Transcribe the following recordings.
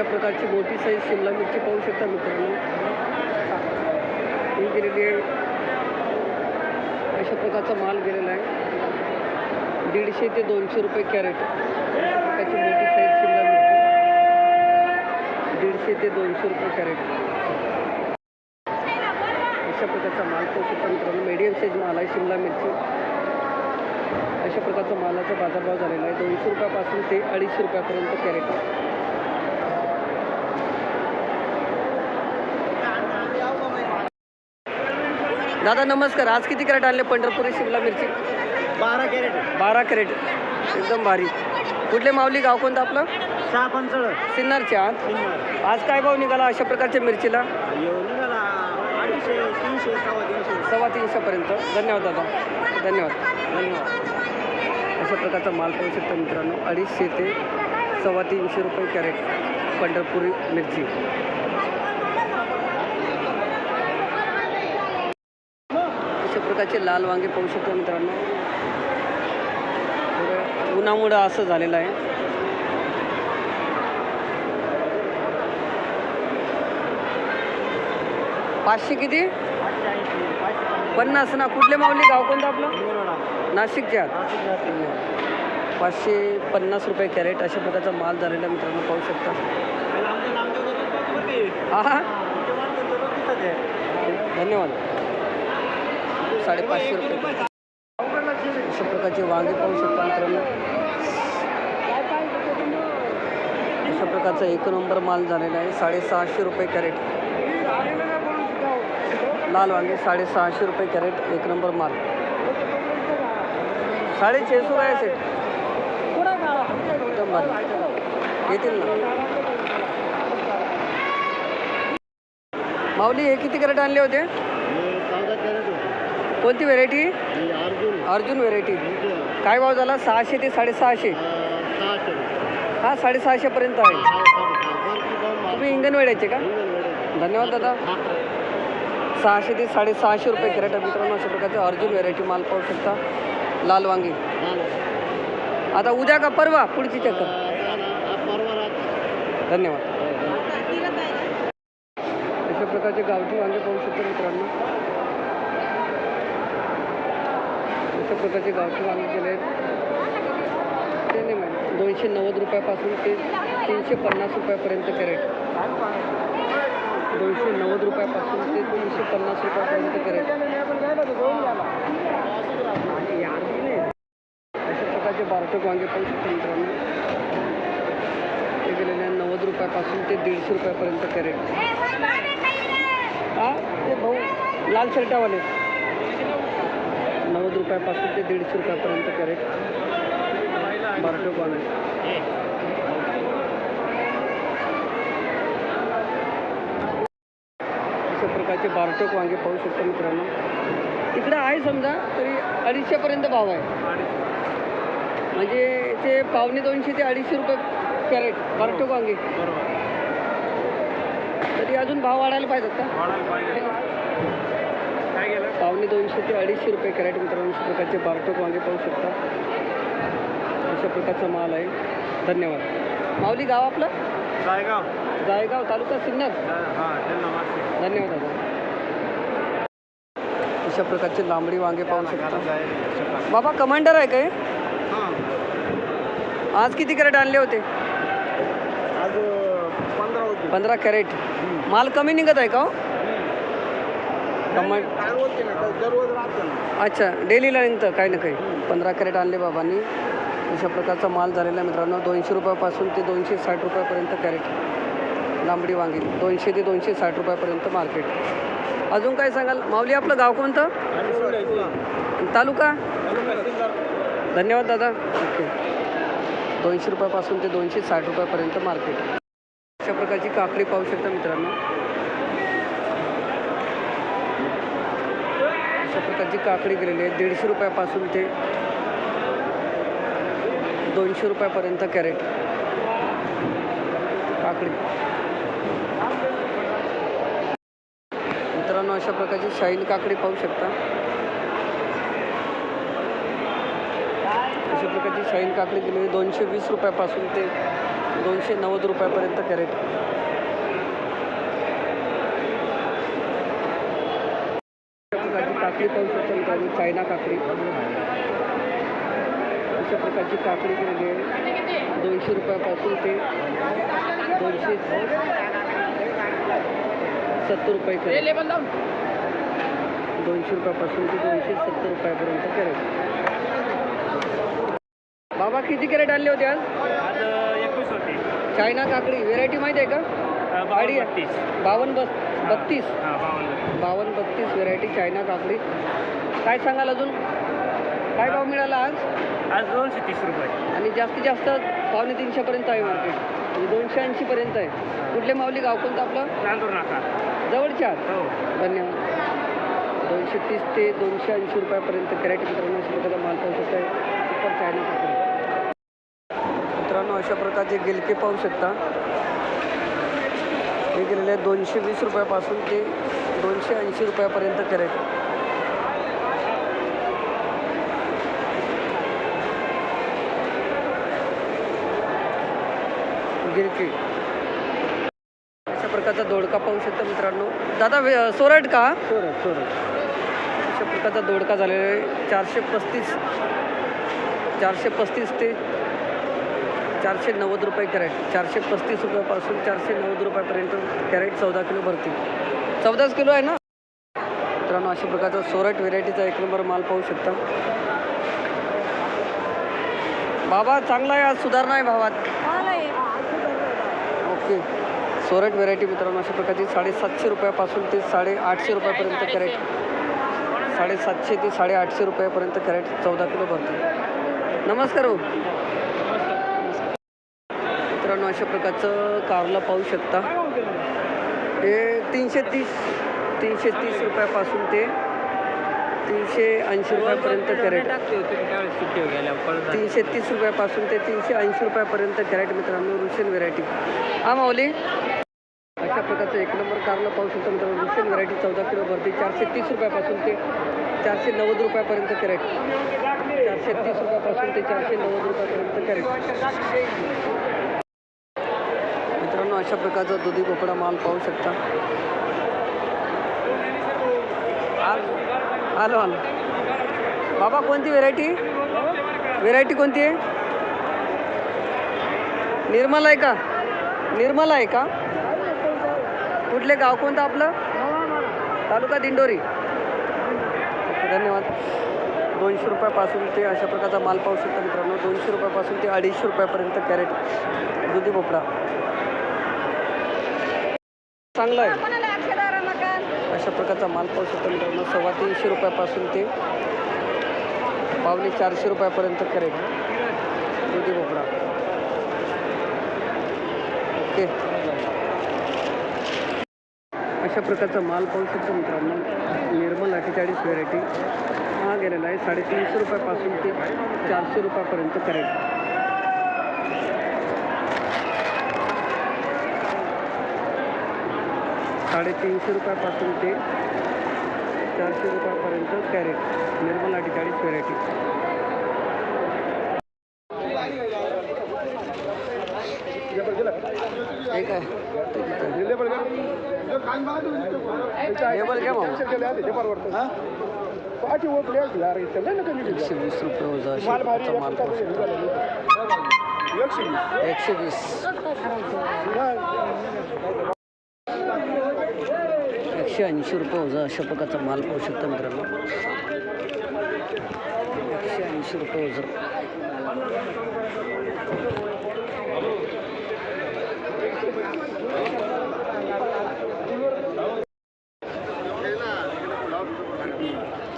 अशा प्रकारची मोठी साईज शिमला मिरची पाहू शकता मित्रांनो. ही. गेलेली अशा प्रकारचा माल गेलेला आहे. दीडशे ते दोनशे रुपये कॅरेट. त्याची मोठी साईज शिमला मिरची. दीडशे ते दोनशे रुपये कॅरेट. अशा प्रकारचा माल पाहू शकता मित्रांनो. मीडियम साईज माल आहे शिमला मिरची. अशा प्रकारचा मालाचा बाजारभाव झालेला आहे. दोनशे रुपयापासून ते अडीचशे रुपयापर्यंत कॅरेट आहे दादा नमस्कार. आज किती कॅरेट आणले? पंढरपुरी शिमला मिरची? बारा कॅरेट. बारा कॅरेट. एकदम भारी. कुठले माऊली? गाव कोणतं आपलं? सहा पंचाळ. सिन्नरचे आहात आज काय भाव निघाला अशा प्रकारच्या मिरचीला? अडीचशे तीनशे सव्वा तीनशे. सव्वा तीनशेपर्यंत. धन्यवाद दादा. धन्यवाद. धन्यवाद. अशा प्रकारचा माल पाहू शकता मित्रांनो. अडीचशे ते सव्वा तीनशे रुपये कॅरेट पंढरपुरी मिरची अशा प्रकारचे लाल वांगे पाहू शकतो मित्रांनो. उन्हामुळं असं झालेलं आहे. पाचशे किती? पन्नास ना. कुठले माऊली? गाव कोणतं आपलं? नाशिकचे आहात पाचशे पन्नास रुपये कॅरेट अशा प्रकारचा माल झालेला मित्रांनो पाहू शकता. हा धन्यवाद. साडेपाचशे रुपये अशा प्रकारचे वांगे पाहू शकता मित्रांनो. अशा प्रकारचा एक नंबर माल झालेला आहे. साडेसहाशे रुपये कॅरेट. लाल वांगे साडेसहाशे रुपये कॅरेट एक नंबर माल. साडे सौ आहे सेट? येतील ना? माऊली हे किती कॅरेट आणले होते? कोणती व्हेरायटी ही अर्जुन. अर्जुन व्हेरायटी म्हणजे, काय भाव झाला? सहाशे ते साडेसहाशे. हा साडेसहाशेपर्यंत आहे. तुम्ही इंगन वेळेचे का. धन्यवाद दादा. हा. सहाशे ते साडेसहाशे रुपये कॅरेट आहे मित्रांनो अशा प्रकारचे अर्जुन व्हेरायटी माल पाहू शकता. लाल वांगी. आता उद्या का परवा? पुढची चक्कर. चालेल. हा. धन्यवाद अशा प्रकारचे गावठी वांगे पाहू शकतो मित्रांनो. अशा प्रकारचे गावठी वांगे गेले आहेत ते नाही मॅडम दोनशे नव्वद रुपयापासून ते तीनशे पन्नास रुपयापर्यंत कॅरेट. दोनशे नव्वद रुपयापासून ते तीनशे पन्नास रुपयापर्यंत कॅरेट. अशा प्रकारचे बारटोक वांगे पण मित्रांनो. ते गेलेले नव्वद रुपयापासून ते दीडशे रुपयापर्यंत कॅरेट. हां? ते भाऊ लाल शर्टावाले. नव्वद रुपयापासून ते दीडशे रुपयापर्यंत कॅरेट. बारटोक वांगे अशा प्रकारचे बारटोक वांगे पाहू शकतो मित्रांनो. इकडं आहे समजा तरी अडीचशेपर्यंत भाव आहे. म्हणजे ते पावणे दोनशे ते अडीचशे रुपये कॅरेट बारटोक वांगे. तरी अजून भाव वाढायला पाहिजेत का? पावणे दोनशे ते अडीचशे रुपये कॅरेट मित्रांनो अशा प्रकारचे बारटोक वांगे पाहू शकता. अशा प्रकारचा माल आहे. धन्यवाद. माऊली गाव आपलं? जायगाव. जायगाव तालुका सिन्नर. हा. धन्यवाद दादा. अशा प्रकारचे लांबडी वांगे पाहू शकता. बाबा कमांडर आहे काय? आज किती कॅरेट आणले होते? आज पंधरा कॅरेट. माल कमी निघत आहे का हो? कमांड अच्छा डेलीला निघतं काही ना काही? पंधरा कॅरेट आणले बाबांनी. अशा प्रकारचा माल झालेला आहे मित्रांनो. दोनशे रुपयापासून ते दोनशे साठ रुपयापर्यंत कॅरेट. लांबडी वांगी. दोनशे ते दोनशे साठ रुपयापर्यंत मार्केट. अजून काय सांगाल? माऊली आपलं गाव कोणतं. तालुका. धन्यवाद दादा. ओके. दोनशे रुपयापासून ते दोनशे साठ रुपयापर्यंत मार्केट. अशा प्रकारची काकडी पाहू शकता मित्रांनो. अशा प्रकारची काकडी गेलेली आहे दीडशे रुपयापासून ते दोनशे रुपयापर्यंत कॅरेट. काकडी. मित्रांनो अशा प्रकारची शाईन काकडी पाहू शकता. अशा प्रकारची शाईन काकडी गेलेली दोनशे वीस रुपयापासून ते दोनशे नव्वद रुपयापर्यंत कॅरेट प्रकारची काकडी पाहू शकता मित्रांनो चायना काकडी. अशा प्रकारची काकडी केलेली आहे दोनशे रुपयापासून ते दोनशे सत्तर रुपये कॅरेट दोनशे रुपयापासून ते दोनशे सत्तर रुपयापर्यंत कॅरेट. बाबा किती कॅरेट आणले होते आज? आज एकवीस होते. चायना काकडी. व्हेरायटी माहिती आहे का? आहे. बत्तीस. बावन्न बत्तीस? बावन्न बत्तीस व्हेरायटी चायना काकडी. काय सांगाल अजून? काय भाव मिळाला आज? आज दोनशे तीस रुपये. आणि जास्तीत जास्त पावणे तीनशेपर्यंत आहे मार्केट म्हणजे दोनशे ऐंशीपर्यंत आहे. कुठले माऊली गाव कोणतं आपलं? नांदूर नाका. जवळच्या? हो. धन्यवाद. दोनशे तीस ते दोनशे ऐंशी रुपयापर्यंत कॅरेट मित्रांनो अशा प्रकारचा माल पाहू शकता सुपर चायना काकडी. मित्रांनो अशा प्रकारचे गिलके पाहू शकता. हे गेलेले दोनशे वीस रुपयापासून ते दोनशे ऐंशी रुपयापर्यंत कॅरेट गिलके अशा प्रकारचा दोडका पाहू शकता मित्रांनो. दादा वे- सोरट का? सोरट सोरट. अशा प्रकारचा दोडका झालेला आहे. चारशे पस्तीस चारशे पस्तीस ते चारशे नव्वद रुपये कॅरेट. चारशे पस्तीस रुपयापासून चारशे नव्वद रुपयापर्यंत कॅरेट चौदा किलो भरते चौदाच किलो आहे ना? मित्रांनो अशा प्रकारचा सोरट व्हेरायटीचा एक नंबर माल पाहू शकता. बाबा चांगला आहे आज सुधारणा आहे भावात. ओके. सोरट व्हेरायटी मित्रांनो अशा प्रकारची साडेसातशे रुपयापासून ते साडे आठशे रुपयापर्यंत कॅरेट. साडेसातशे ते साडेआठशे रुपयापर्यंत कॅरेट चौदा किलो भरते. नमस्कार हो. मित्रांनो अशा प्रकारचं कारला पाहू शकता. हे तीनशे तीस तीनशे तीस रुपयापासून ते तीनशे ऐंशी रुपयापर्यंत कॅरेट. तीनशे तीस रुपयापासून ते तीनशे ऐंशी रुपयापर्यंत कॅरेट मित्रांनो रुशियन व्हेरायटी. हा माऊली? अशा प्रकारचं एक नंबर कारला पाहू शकतो मित्रांनो रुशियन व्हेरायटी चौदा किलो भरती चारशे तीस रुपयापासून ते चारशे नव्वद रुपयापर्यंत कॅरेट. चारशे तीस रुपयापासून ते चारशे नव्वद रुपयापर्यंत कॅरेट. मित्रांनो अशा प्रकारचा दुधी भोपळा माल पाहू शकता. आलो आलो. बाबा कोणती व्हेरायटी व्हेरायटी कोणती आहे? निर्मल आहे का? निर्मल आहे का? कुठले गाव? कोणतं आपलं? तालुका दिंडोरी. धन्यवाद. दोनशे रुपयापासून ते अशा प्रकारचा माल पाहू शकता मित्रांनो. दोनशे रुपयापासून ते अडीचशे रुपयापर्यंत कॅरेट दुधी भोपळा. चांगला आहे. अशा प्रकारचा माल पाहू शकता मित्रांनो सव्वा तीनशे रुपयापासून ते पावणे चारशे रुपयापर्यंत करेल. दुधी भोपळा. ओके. अशा प्रकारचा माल पाहू शकतो मित्रांनो. निर्मल अठ्ठेचाळीस व्हेरायटी हा गेलेला आहे साडेतीनशे रुपयापासून ते चारशे रुपयापर्यंत करेल. साडेतीनशे रुपयापासून ते चारशे रुपयापर्यंत कॅरेट निर्मल अठ्ठेचाळीस व्हेरायटी मामा एकशे वीस रुपये वजा माल शकता. एकशे वीस. एकशे ऐंशी रुपये वजा अशा प्रकारचा माल पाहू शकता मित्रांनो. एकशे ऐंशी रुपये वजा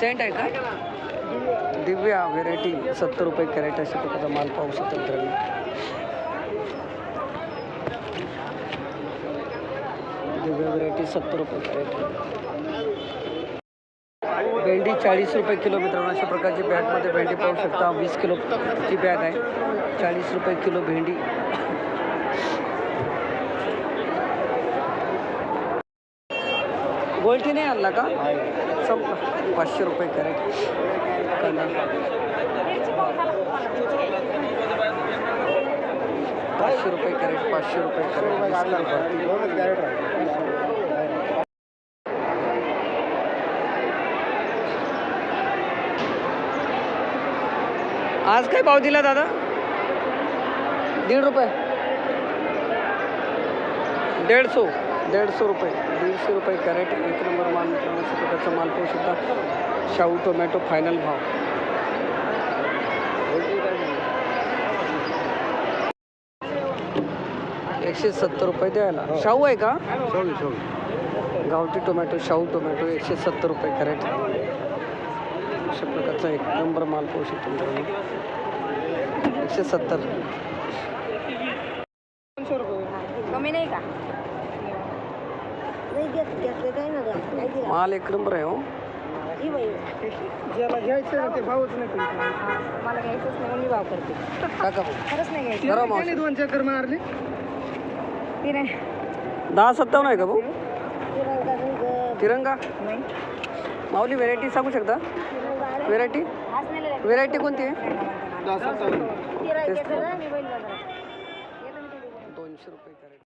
सेंट आहे का? दिव्या व्हेरायटी सत्तर रुपये कॅरेट अशा प्रकारचा माल पाहू शकता मित्रांनो. दिव्या सत्तर रुपये कॅरेट भेंडी चाळीस रुपये किलो मित्रांनो, अशा प्रकारची बॅगमध्ये भेंडी पाहू शकता. वीस किलोची बॅग आहे. चाळीस रुपये किलो भेंडी. गोल्टी नाही आणला का? संपला. पाचशे रुपये कॅरेट. कांदा पाचशे रुपये कॅरेट, पाचशे रुपये कॅरेट. वीस रुपये. आज काय भाव दिला दादा? दीड रुपये. दीडशे. दीडशे रुपये. दीडशे रुपये कॅरेट. एक नंबर माल मित्रांनो प्रकारचा माल पाहू शकता शाहू टोमॅटो फायनल भाव. एकशे सत्तर रुपये द्यायला. शाहू आहे का? गावठी टोमॅटो शाहू टोमॅटो एकशे सत्तर रुपये कॅरेट. अशा प्रकारचा एक नंबर माल पाहू शकतो मित्रांनो. एकशे सत्तर. कमी नाही का? माल एक नंबर आहे हो. ज्याला घ्यायचं ना ते भावच नाही करीत. मला घ्यायचंच नाही मी भाव करते. काका भाऊ. खरंच नाही घ्यायचं. करा त्याने मावशी. दोन चक्कर मारले? ती नाही दहा सत्तावन्न आहे का भाऊ? तिरंगा माऊली व्हेरायटी सांगू शकता? व्हेरायटी. व्हेरायटी कोणती आहे. दोनशे रुपये कॅरेट